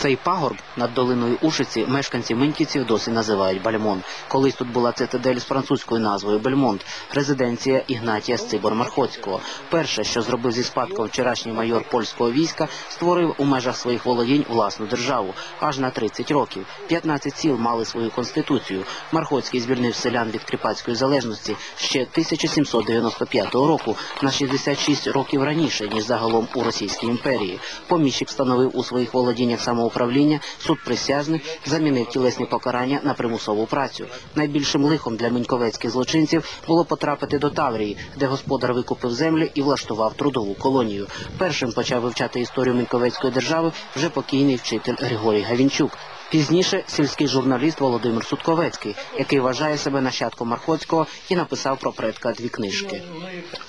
Цей пагорб над долиною Ушиці мешканці Миньківців досі називають Бальмон. Колись тут була цитадель з французькою назвою Бельмонт, резиденція Ігнатія Сцибор-Мархоцького. Перше, що зробив зі спадком вчорашній майор польського війська, створив у межах своїх володінь власну державу аж на 30 років. 15 сіл мали свою конституцію. Мархоцький звільнив селян від кріпацької залежності ще 1795 року, на 66 років раніше, ніж загалом у Російській імперії. Поміщик встановив у своїх володіннях самоуправління, суд присяжних замінив тілесні покарання на примусову працю. Найбільшим лихом для міньковецьких злочинців було потрапити до Таврії, де господар викупив землі і влаштував трудову колонію. Першим почав вивчати історію міньковецької держави вже покійний вчитель Григорій Гавінчук. Пізніше сільський журналіст Володимир Сутковецький, який вважає себе нащадком Мархоцького і написав про предка дві книжки.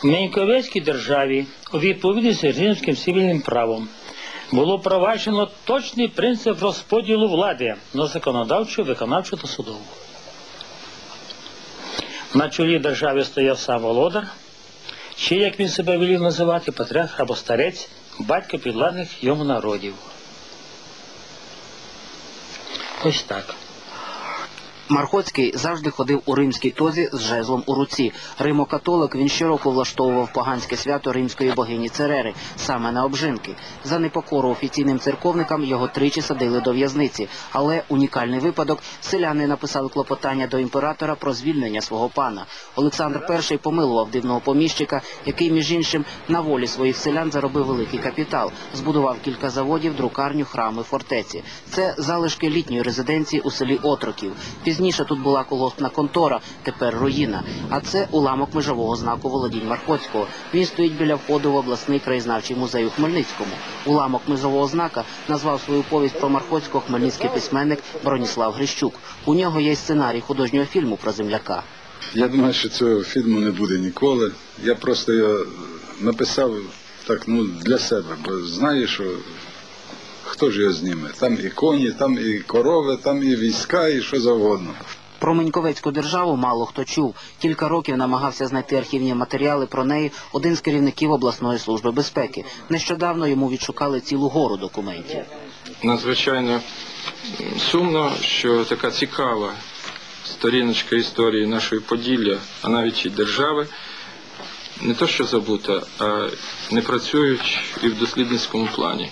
В Меньковецькій державі у відповідності з римським цивільним правом було проваджено точний принцип розподілу влади на законодавчу, виконавчу та судову. На чолі держави стояв сам володар, чи, як він себе велів називати, патріарх або старець, батько підладних йому народів. Ось так. Мархоцький завжди ходив у римській тозі з жезлом у руці. Римокатолик він щороку влаштовував поганське свято римської богині Церери, саме на обжинки. За непокору офіційним церковникам його тричі садили до в'язниці. Але унікальний випадок селяни написали клопотання до імператора про звільнення свого пана. Олександр І помилував дивного поміщика, який, між іншим, на волі своїх селян заробив великий капітал, збудував кілька заводів, друкарню, храми, фортеці. Це залишки літньої резиденції у селі Отроків. Пізніше тут була колгоспна контора, тепер руїна. А це уламок межового знаку володінь Мархоцького. Він стоїть біля входу в обласний краєзнавчий музей у Хмельницькому. Уламок межового знака назвав свою повість про Мархоцького хмельницький письменник Броніслав Грищук. У нього є сценарій художнього фільму про земляка. Я думаю, що цього фільму не буде ніколи. Я просто його написав так, ну, для себе, бо знаю, що хто ж його зніме. Там і коні, там і корови, там і війська, і що завгодно. Про Меньковецьку державу мало хто чув. Кілька років намагався знайти архівні матеріали про неї один з керівників обласної служби безпеки. Нещодавно йому відшукали цілу гору документів. надзвичайно сумно, що така цікава сторіночка історії нашої Поділля, а навіть і держави, не то що забута, а не працюють і в дослідницькому плані.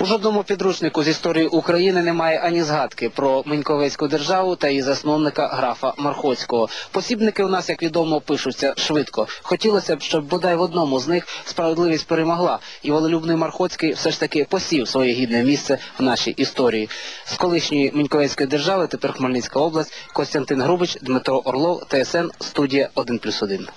У жодному підручнику з історії України немає ані згадки про Меньковецьку державу та її засновника графа Мархоцького. Посібники у нас, як відомо, пишуться швидко. Хотілося б, щоб бодай в одному з них справедливість перемогла, і волелюбний Мархоцький все ж таки посів своє гідне місце в нашій історії. З колишньої Меньковецької держави тепер Хмельницька область. Костянтин Грубич, Дмитро Орлов, ТСН, студія 1+,1.